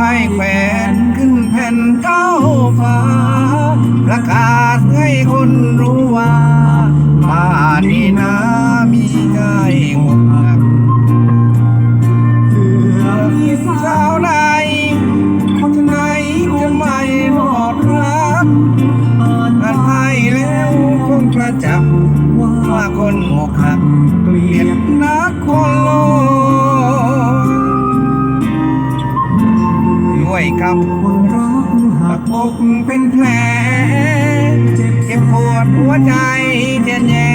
ปักไม้แขวนขึ้นแผ่นเก้าฟ้า ประกาศให้คนรู้ว่าบ้านี้นะมีใจงดงักเพื่อที่สาวใดคนไหนจะไม่รอดรักอันให้แล้วคงประจักษ์ว่าคนอกหักเกลียด คำคนรักหักอกเป็นแผลเจ็บปวดหัวใจแย่แย่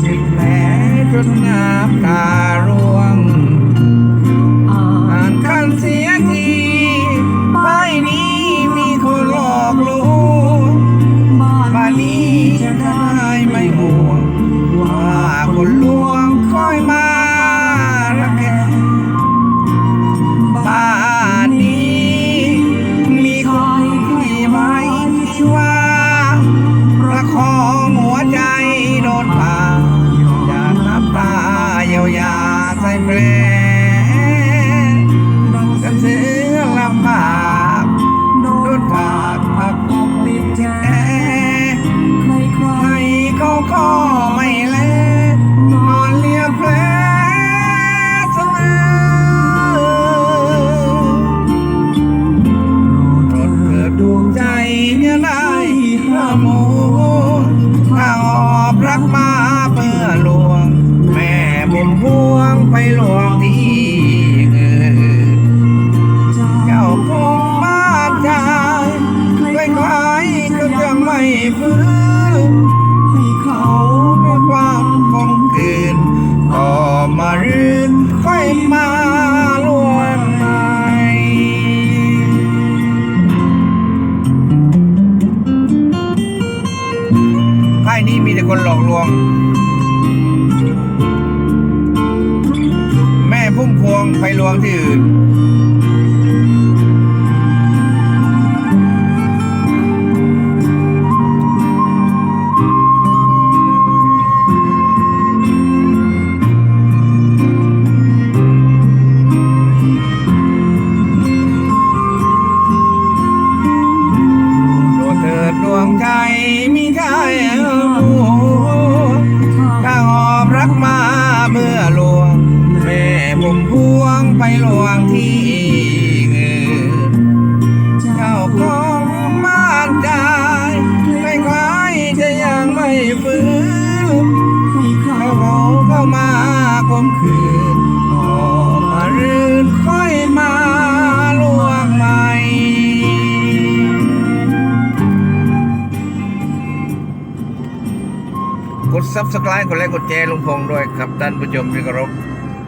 เจ็บแผลจนน้ำตาร่วง อ่านคันเสียทีป้ายนี้มีคนหลอกลวงบ้านนี้จะได้ไม่ห่วงว่าคนลวงคอยมา ก็ไม่แลนอนเลียแผลเสมอรถเกิดดวงใจเนี่ยได้ห้าโมงถ้าออบรักมาเพื่อลวง แม่บุญพวงไปลวงที่เจ้าคงบ้าใจคล้ายๆก็จะไม่ฟื้น แต่คนหลอกลวง แม่พุ่มพวงไปลวงที่อื่น ฟื้นให้เขาเข้ามาคมคืนก็มารื่นค่อยมาล่วงใหม่กดซับสไครต์กดไลค์กดแชร์ลุงพงด้วยครับท่านผู้ชมที่เคารพ